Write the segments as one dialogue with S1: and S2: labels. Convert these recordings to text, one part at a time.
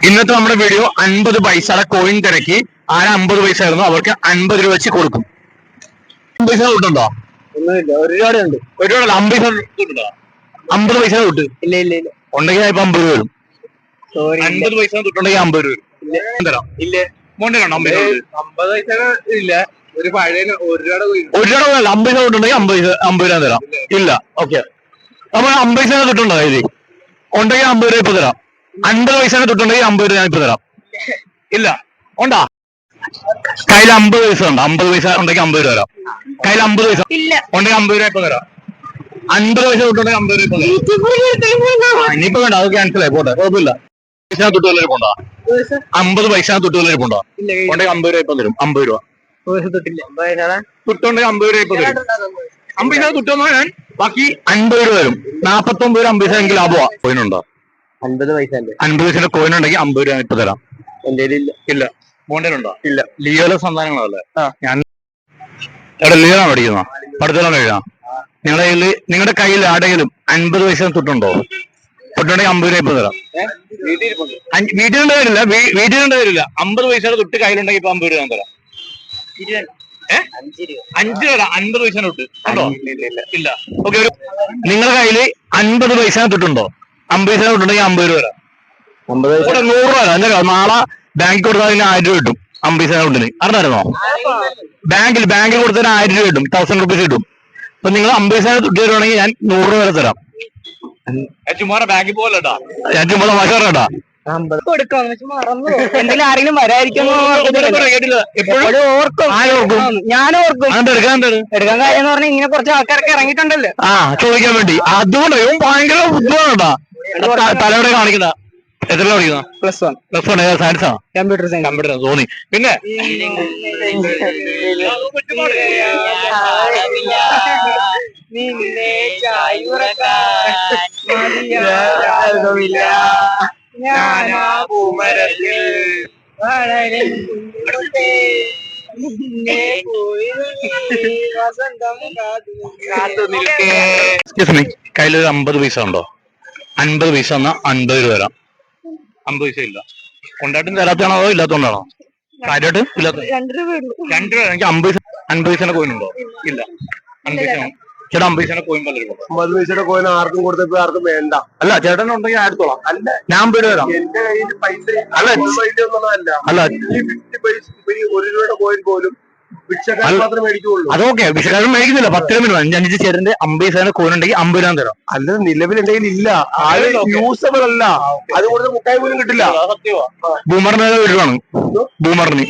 S1: ഇന്നത്തെ നമ്മുടെ വീഡിയോ അൻപത് പൈസയുടെ കോയിൻ തിരക്കി ആരാ അമ്പത് പൈസ ആയിരുന്നു അവർക്ക് അൻപത് രൂപ വെച്ച് കൊടുക്കും. പൈസ കിട്ടുണ്ടോ
S2: ഒന്നുമില്ല ഒരുപാട് ഉണ്ട്
S1: ഒരുപാട് അമ്പത് പൈസ അമ്പത് പൈസ കിട്ടും.
S2: ഇല്ല ഇല്ല ഇല്ല.
S1: ഉണ്ടെങ്കിൽ ഇപ്പൊ അമ്പത് രൂപ വരും അൻപത് പൈസ തൊട്ടുണ്ടെങ്കിൽ അമ്പത് രൂപ വരും തരാം.
S2: ഇല്ല.
S1: മോണ്ടെ കണ്ടോ അമ്പത്
S2: പൈസ ഇല്ല. ഒരു പഴയ ഒരു രൂപ
S1: ഒരു രൂപ അമ്പത് രൂപ കിട്ടുണ്ടെങ്കിൽ അമ്പത് അമ്പത് രൂപ തരാം. ഇല്ല. ഓക്കെ. അപ്പൊ അമ്പത് പൈസ കിട്ടുണ്ടോ കയ്യിൽ ഉണ്ടെങ്കിൽ അമ്പത് രൂപ ഇപ്പൊ തരാം. അൻപത് പൈസ തൊട്ടുണ്ടെങ്കിൽ അമ്പത് രൂപ ഞാൻ ഇപ്പൊ തരാം. ഇല്ല ഉണ്ടാ? കയ്യിൽ അമ്പത് പൈസ ഉണ്ട് അമ്പത് പൈസ ഉണ്ടെങ്കിൽ അമ്പത് രൂപ തരാം. കയ്യിൽ അമ്പത് പൈസ ഉണ്ടെങ്കിൽ അമ്പത് രൂപ ഇപ്പൊ തരാം. അൻപത് പൈസ തൊട്ടുണ്ടെങ്കിൽ അമ്പത് രൂപ തരാം. ഇനിയിപ്പോ വേണ്ട അത് ക്യാൻസൽ ആയി പോട്ടെ കുഴപ്പമില്ല. പൈസ തൊട്ടുവല്ലേ പോണ്ടോ അമ്പത് പൈസ തൊട്ട് പോണ്ടോ
S2: ഇല്ല
S1: ഉണ്ടെങ്കിൽ അമ്പത് രൂപ ഇപ്പൊ തരും അമ്പത് രൂപ. തൊട്ടുണ്ടെങ്കിൽ അമ്പത് രൂപ ഇപ്പൊ തരും. അമ്പത് രൂപ തൊട്ടുവന്നാ ഞാൻ ബാക്കി അൻപത് രൂപ വരും നാപ്പത്തൊമ്പത് രൂപ അമ്പത് രൂപ എങ്കിൽ ലാഭമാ. കോയിനുണ്ടോ
S2: അൻപത്
S1: പൈസയുടെ കോയിൻ ഉണ്ടെങ്കിൽ അമ്പത് രൂപ ഇപ്പൊ തരാം.
S2: എന്റെ ഇല്ല.
S1: മോണ്ടേൽ ഉണ്ടോ
S2: ഇല്ല.
S1: ലിയോലെ സന്താനങ്ങളല്ലേ. ഞാൻ എവിടെ ലിയോണോ പഠിക്കുന്ന? പഠിത്തലാണ് എഴുതാം നിങ്ങളുടെ കയ്യിൽ നിങ്ങളുടെ കയ്യിൽ ആടെങ്കിലും അൻപത് പൈസ തൊട്ടുണ്ടോ. തൊട്ടുണ്ടെങ്കിൽ അമ്പത് രൂപ ഇപ്പൊ തരാം. വീട്ടിലുണ്ട് വരില്ല വീട്ടിലുണ്ട് വരില്ല അമ്പത് പൈസയുടെ തൊട്ട് കയ്യിലുണ്ടെങ്കിൽ ഇപ്പൊ അമ്പത് രൂപ ഞാൻ തരാം.
S2: അഞ്ചു രൂപ.
S1: അൻപത് പൈസ തൊട്ട്.
S2: ഇല്ല
S1: ഓക്കെ നിങ്ങളുടെ കയ്യിൽ അൻപത് പൈസ തൊട്ടുണ്ടോ? അമ്പത് പൈസ തൊട്ടുണ്ടെങ്കിൽ അമ്പത് രൂപ തരാം.
S2: അമ്പത് പൈസ
S1: ഇവിടെ നൂറ് രൂപ തരാം. എന്താ നാളെ ബാങ്കിൽ കൊടുത്താൽ അതിന് ആയിരം രൂപ കിട്ടും. അമ്പത് പൈസ തൊട്ടിന് അറിഞ്ഞായിരുന്നോ? ബാങ്കിൽ ബാങ്കിൽ കൊടുത്താൽ ആയിരം രൂപ കിട്ടും. തൗസൻഡ് റുപ്പീസ് കിട്ടും. അപ്പൊ നിങ്ങൾ അമ്പത് പൈസ തൊട്ട് തരുവാണെങ്കിൽ ഞാൻ നൂറ് രൂപ വരെ തരാം. ചുമ്മാ ബാങ്കിൽ പോകലട്ടാ ഞാൻ ചുമ്മാ തമാശ പറഞ്ഞാ
S2: അമ്പത്.
S3: കൊടുക്കാം. പക്ഷെ മറന്നു എന്തെങ്കിലും ആരെങ്കിലും വരാതിരിക്കുന്നു
S1: കേട്ടില്ല. എപ്പോഴും
S3: എപ്പോഴും ഓർക്കും.
S1: ആരോർക്കും
S3: ഞാൻ ഓർക്കും.
S1: അങ്ങോട്ട് എടുക്കാൻ എന്താണ്
S3: എടുക്കാൻ കാര്യം എന്ന് പറഞ്ഞാൽ ഇങ്ങനെ കുറച്ച് ആൾക്കാരൊക്കെ ഇറങ്ങിയിട്ടുണ്ടല്ലോ.
S1: ആ ചോദിക്കാൻ വേണ്ടി. അതുകൊണ്ട് ഇവൻ ഭയങ്കര ബുദ്ധിമാണട്ടാ തലയുടെ കാണിക്കണ്ട എത്ര പഠിക്കുന്ന
S3: plus one
S1: plus one science ആണ്
S3: കമ്പ്യൂട്ടർ സയൻസ്
S1: കമ്പ്യൂട്ടർ തോന്നി. പിന്നെ? കയ്യിലൊരു അമ്പത് പൈസ ഉണ്ടോ? അൻപത് പൈസ എന്നാ അൻപത് രൂപ തരാം. അമ്പത് പൈസ ഇല്ല. കൊണ്ടാട്ടും തരാത്താണോ അതോ ഇല്ലാത്തോണ്ടാണോ കാര്യമായിട്ട് ഇല്ലാത്ത
S3: രണ്ട് രൂപ
S1: രണ്ട് രൂപ എനിക്ക് അമ്പത് അൻപത് പൈസയുടെ കോയിൻ ഉണ്ടോ? ഇല്ല. അൻപത് പൈസ ചേട്ടാ അമ്പത് പൈസയുടെ കോയിൻ പലരും
S2: അമ്പത് പൈസയുടെ കോയിൻ ആർക്കും കൊടുത്തപ്പോ ആർക്കും വേണ്ട.
S1: അല്ല ചേട്ടൻ ഉണ്ടെങ്കിൽ ആയിരത്തോളാം
S2: അല്ല.
S1: ഞാൻ അമ്പത് രൂപ തരാം.
S2: എന്റെ കയ്യിൽ പൈസ
S1: അല്ല,
S2: full പൈസ ഒന്നുള്ളതല്ല
S1: അല്ല.
S2: ഈ ഫിഫ്റ്റി പൈസ ഒരു രൂപയുടെ കോയിൻ പോലും
S1: അതൊക്കെ വിശകാരം മേടിക്കുന്നില്ല. പത്ത് രൂപ അഞ്ചഞ്ച് ചേരന്റെ ചേട്ടന്റെ അമ്പത് സാധനം കോയിൻ ഉണ്ടെങ്കിൽ അമ്പത് രൂപ തരാം.
S2: അല്ല നിലവിൽ ഉണ്ടെങ്കിൽ ഇല്ല.
S1: ആൾ
S2: യൂസബിൾ അല്ല. അത് കൊടുത്ത മുട്ടായി പോലും കിട്ടില്ല.
S1: ബൂമറിന് ഒരു രൂപയാണ്. ബൂമറിന്.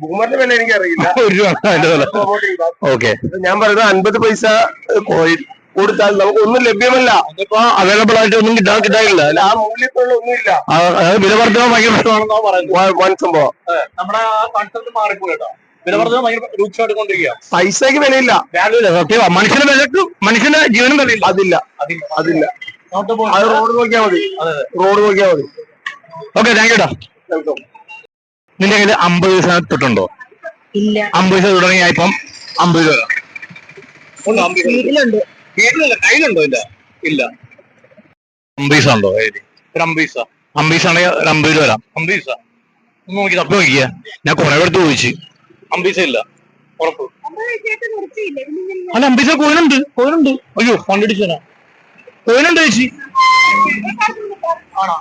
S2: ബൂമറിന്റെ വില എനിക്ക് അറിയില്ല
S1: ഒരു രൂപ അതിന്റെ വില. ഓക്കെ
S2: ഞാൻ പറയുന്നത് അൻപത് പൈസ കോയിൻ കൊടുത്താൽ നമുക്ക് ഒന്നും ലഭ്യമല്ല.
S1: അവൈലബിൾ ആയിട്ട് ഒന്നും കിട്ടാൻ കിട്ടാനില്ല.
S2: ആ മൂല്യത്തിലുള്ള ഒന്നും
S1: ഇല്ല അതായത് വില വർദ്ധന ഭയങ്കര പ്രശ്നമാണെന്നാ പറയുന്നത്.
S2: വൻ സംഭവം.
S1: നമ്മുടെ ആ കൺസെപ്റ്റ് മാറിപ്പോയി
S2: പൈസക്ക് വിലയില്ല.
S1: മനുഷ്യന് വിലക്കും മനുഷ്യന്റെ വിലക്ക് മനുഷ്യന്റെ ജീവനും വിലയില്ല.
S2: അതില്ല.
S1: അതില്ല
S2: അത് റോഡ് നോക്കിയാൽ മതി.
S1: അതെ
S2: റോഡ് നോക്കിയാൽ മതി.
S1: ഓക്കെ താങ്ക് യൂടാ
S2: വെൽക്കം
S1: നിന്റെ കയ്യിൽ അമ്പത് പൈസ തൊട്ടുണ്ടോ?
S3: ഇല്ല.
S1: അമ്പത് പൈസ തുടങ്ങിയ ഇപ്പം അമ്പത് രൂപ?
S3: വീട്ടിലുണ്ട്.
S1: വീട്ടിലല്ല കയ്യിലുണ്ടോ ഇല്ല? ഇല്ല. അമ്പത് പൈസ ഉണ്ടോ? ആണെങ്കിൽ അമ്പത് രൂപ ഒന്ന് നോക്കി തപ്പി നോക്കിയ ഞാൻ കൊറേ എടുത്ത് ചോദിച്ചു. പൈസ ഇല്ല ഉറപ്പ് അല്ല പൈസ കോയിനുണ്ട്. കോയിനുണ്ട്. അയ്യോ ഫണ്ട് അടിച്ചു തരാം. കോയിനുണ്ട് ചേച്ചി. ആണോ